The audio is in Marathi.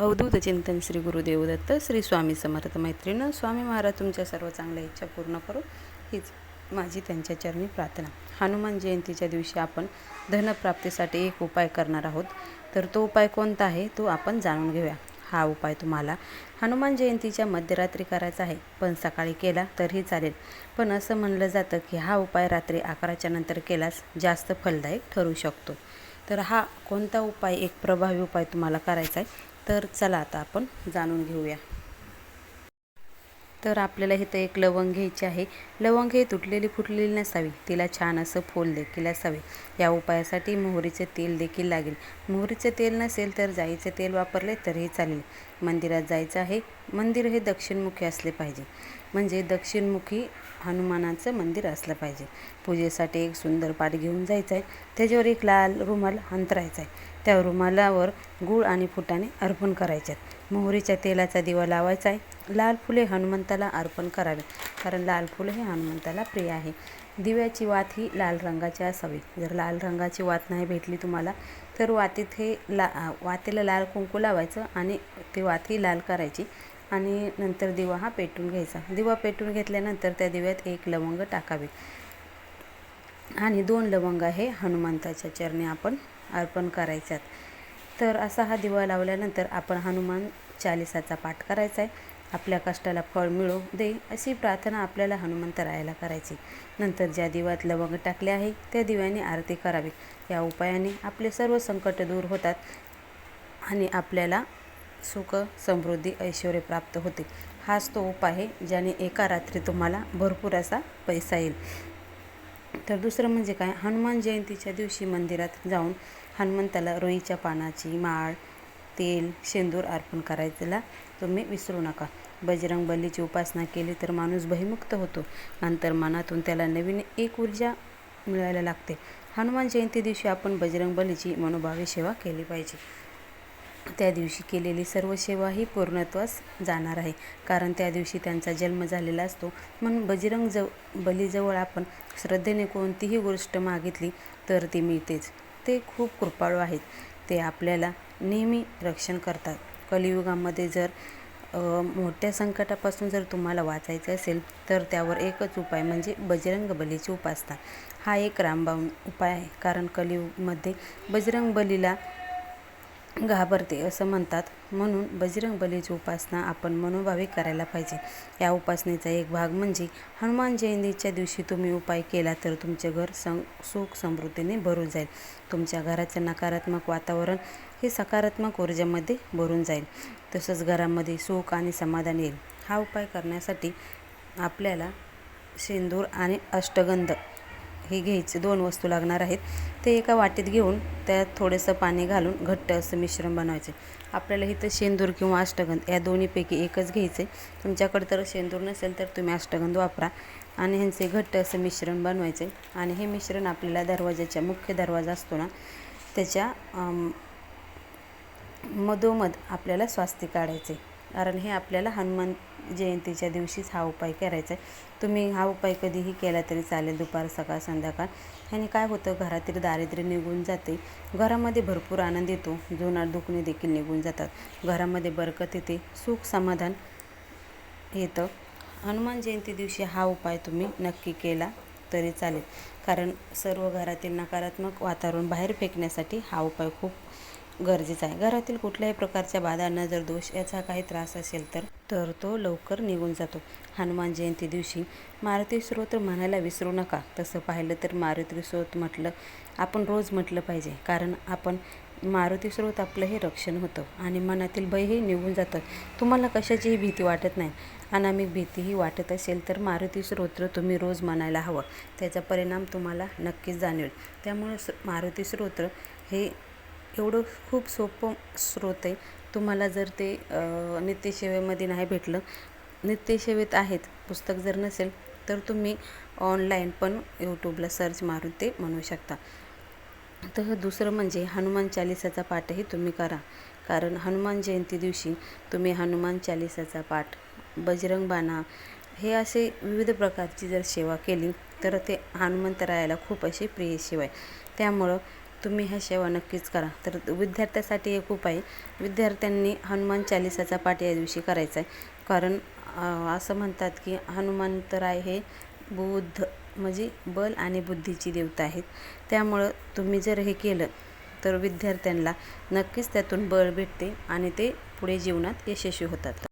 अवधूत चिंतन श्री गुरुदेव दत्त श्री स्वामी समर्थ मैत्रीण स्वामी महाराज तुमच्या सर्व चांगल्या इच्छा पूर्ण करू. हीच माझी त्यांच्या चरणी प्रार्थना. हनुमान जयंतीच्या दिवशी आपण धनप्राप्तीसाठी एक उपाय करणार आहोत. तर तो उपाय कोणता आहे? तो आपण जाणून घेऊया. हा उपाय तुम्हाला हनुमान जयंतीच्या मध्यरात्री करायचा आहे. पण सकाळी केला तरीही चालेल. पण असं म्हणलं जातं की हा उपाय रात्री अकराच्या नंतर केलास जास्त फलदायक ठरू शकतो. तर हा कोणता उपाय एक प्रभावी उपाय तुम्हाला करायचा आहे? तर चला आता आपण जाणून घेऊया. तर आपल्याला इथं एक लवंग घ्यायची आहे. लवंग हे तुटलेली फुटलेली नसावी. तिला छान असं फोल देखील असावे. या उपायासाठी मोहरीचे तेल देखील लागेल. मोहरीचे तेल नसेल तर जाईचे तेल वापरले तरीही चालेल. मंदिरात जायचं आहे. मंदिर हे दक्षिणमुखी असले पाहिजे. म्हणजे दक्षिणमुखी हनुमानाचं मंदिर असलं पाहिजे. पूजेसाठी एक सुंदर पाठ घेऊन जायचं आहे त्याच्यावर एक लाल रुमाल अंतरायचा आहे त्या रुमालावर गूळ आणि फुटाणे अर्पण करायच्यात मोहरीच्या तेलाचा दिवा लावायचा आहे. लाल फुले हनुमंताला अर्पण करावे कारण लाल फुले हे हनुमंताला प्रिय आहे. दिव्याची वात ही लाल रंगाची असावी. जर लाल रंगाची वात नाही भेटली तुम्हाला तर वातीत हे ला वातीला लाल कुंकू लावायचं आणि ती वात ही लाल करायची आणि नंतर दिवा हा पेटून घ्यायचा. दिवा पेटून घेतल्यानंतर त्या दिव्यात एक लवंग टाकावे आणि दोन लवंग हे हनुमंताच्या चरणी आपण अर्पण करायच्यात. तर असा हा दिवा लावल्यानंतर आपण हनुमान चालिसाचा पाठ करायचा आहे आपल्या कष्टाला फळ मिळो दे अशी प्रार्थना आपल्याला हनुमंतरायाला करायची. नंतर ज्या दिव्यात लवंग टाकले आहे त्या दिव्याने आरती करावी. या उपायाने आपले सर्व संकट दूर होतात आणि आपल्याला सुख समृद्धी ऐश्वर प्राप्त होते. हाच तो उपाय आहे ज्याने एका रात्री तुम्हाला भरपूर असा पैसा येईल. तर दुसरं म्हणजे काय? हनुमान जयंतीच्या दिवशी मंदिरात जाऊन हनुमंताला रोईच्या पानाची माळ तेल शेंदूर अर्पण करायला तुम्ही विसरू नका. बजरंग बलीची उपासना केली तर माणूस भयमुक्त होतो. नंतर मनातून त्याला नवीन एक ऊर्जा मिळायला लागते. हनुमान जयंती दिवशी आपण बजरंग बलीची मनोभावे सेवा केली पाहिजे. त्या दिवशी केलेली सर्व सेवा ही पूर्णत्वास जाणार आहे. कारण त्या दिवशी त्यांचा जन्म झालेला असतो. म्हणून बजरंग जव बलीजवळ आपण श्रद्धेने कोणतीही गोष्ट मागितली तर ती मिळतेच. ते खूप कृपाळू आहेत. ते आपल्याला नेहमी रक्षण करतात. कलियुगामध्ये जर मोठ्या संकटापासून जर तुम्हाला वाचायचं असेल तर त्यावर एकच उपाय म्हणजे बजरंग बलीची उपासना हा एक रामबाण उपाय आहे. कारण कलियुगमध्ये बजरंग बलीला घाबरते असं म्हणतात. म्हणून बजरंग बलीची उपासना आपण मनोभावे करायला पाहिजे. या उपासनेचा एक भाग म्हणजे हनुमान जयंतीच्या दिवशी तुम्ही उपाय केला तर तुमचे घर सं सुख समृद्धीने भरून जाईल. तुमच्या घराचे नकारात्मक वातावरण हे सकारात्मक ऊर्जेमध्ये भरून जाईल. तसंच घरामध्ये सुख आणि समाधान येईल. हा उपाय करण्यासाठी आपल्याला शेंदूर आणि अष्टगंध हे घ्यायचे दोन वस्तू लागणार आहेत. ते एका वाटीत घेऊन त्यात थोडंसं पाणी घालून घट्ट असं मिश्रण बनवायचे. आपल्याला इथं शेंदूर किंवा अष्टगंध या दोन्हीपैकी एकच घ्यायचे. तुमच्याकडे तर शेंदूर नसेल तर तुम्ही अष्टगंध वापरा. आणि ह्यांचे घट्ट असं मिश्रण बनवायचे. आणि हे मिश्रण आपल्याला दरवाजाच्या मुख्य दरवाजा असतो ना त्याच्या मधोमध आपल्याला स्वास्ती काढायचे. कारण हे आपल्याला हनुमान जयंतीच्या दिवशीच हा उपाय करायचा आहे. तुम्ही हा उपाय कधीही केला तरी चालेल दुपार सकाळ संध्याकाळ. ह्याने काय होतं घरातील दारिद्र्य निघून जाते. घरामध्ये भरपूर आनंद येतो. जुनाट दुखणे देखील निघून जातात. घरामध्ये बरकत येते सुख समाधान येतं. हनुमान जयंती दिवशी हा उपाय तुम्ही नक्की केला तरी चालेल. कारण सर्व घरातील नकारात्मक वातावरण बाहेर फेकण्यासाठी हा उपाय खूप गरजेचं आहे. घरातील कुठल्याही प्रकारच्या बाधा नजर दोष याचा काही त्रास असेल तर तर तो लवकर निघून जातो. हनुमान जयंती दिवशी मारुती स्तोत्र म्हणायला विसरू नका. तसं पाहिलं तर मारुती स्रोत म्हटलं आपण रोज म्हटलं पाहिजे. कारण आपण मारुती स्रोत आपलं हे रक्षण होतं आणि मनातील भयही निघून जातं. तुम्हाला कशाचीही भीती वाटत नाही. अनामिक भीतीही वाटत असेल तर मारुती स्तोत्र तुम्ही रोज म्हणायला हवं. त्याचा परिणाम तुम्हाला नक्कीच जाणवेल. त्यामुळे मारुती स्तोत्र हे एवढं खूप सोपं स्रोत आहे. तुम्हाला जर ते नित्यसेवेमध्ये नाही भेटलं नित्यसेवेत आहेत पुस्तक जर नसेल तर तुम्ही ऑनलाईन पण यूट्यूबला सर्च मारून ते म्हणू शकता. तर दुसरं म्हणजे हनुमान चालिसाचा पाठही तुम्ही करा. कारण हनुमान जयंती दिवशी तुम्ही हनुमान चालिसाचा पाठ बजरंग बाणा हे असे विविध प्रकारची जर सेवा केली तर ते हनुमंतरायाला खूप अशी प्रिय सेवा आहे त्यामुळं तुम्ही ह्या सेवा नक्कीच करा. तर विद्यार्थ्यासाठी एक उपाय विद्यार्थ्यांनी हनुमान चालिसाचा पाठ या दिवशी करायचा आहे. कारण असं म्हणतात की हनुमंतराय हे बुद्ध म्हणजे बल आणि बुद्धीची देवता आहेत. त्यामुळं तुम्ही जर हे केलं तर विद्यार्थ्यांना नक्कीच त्यातून बळ भेटते आणि ते पुढे जीवनात यशस्वी होतात.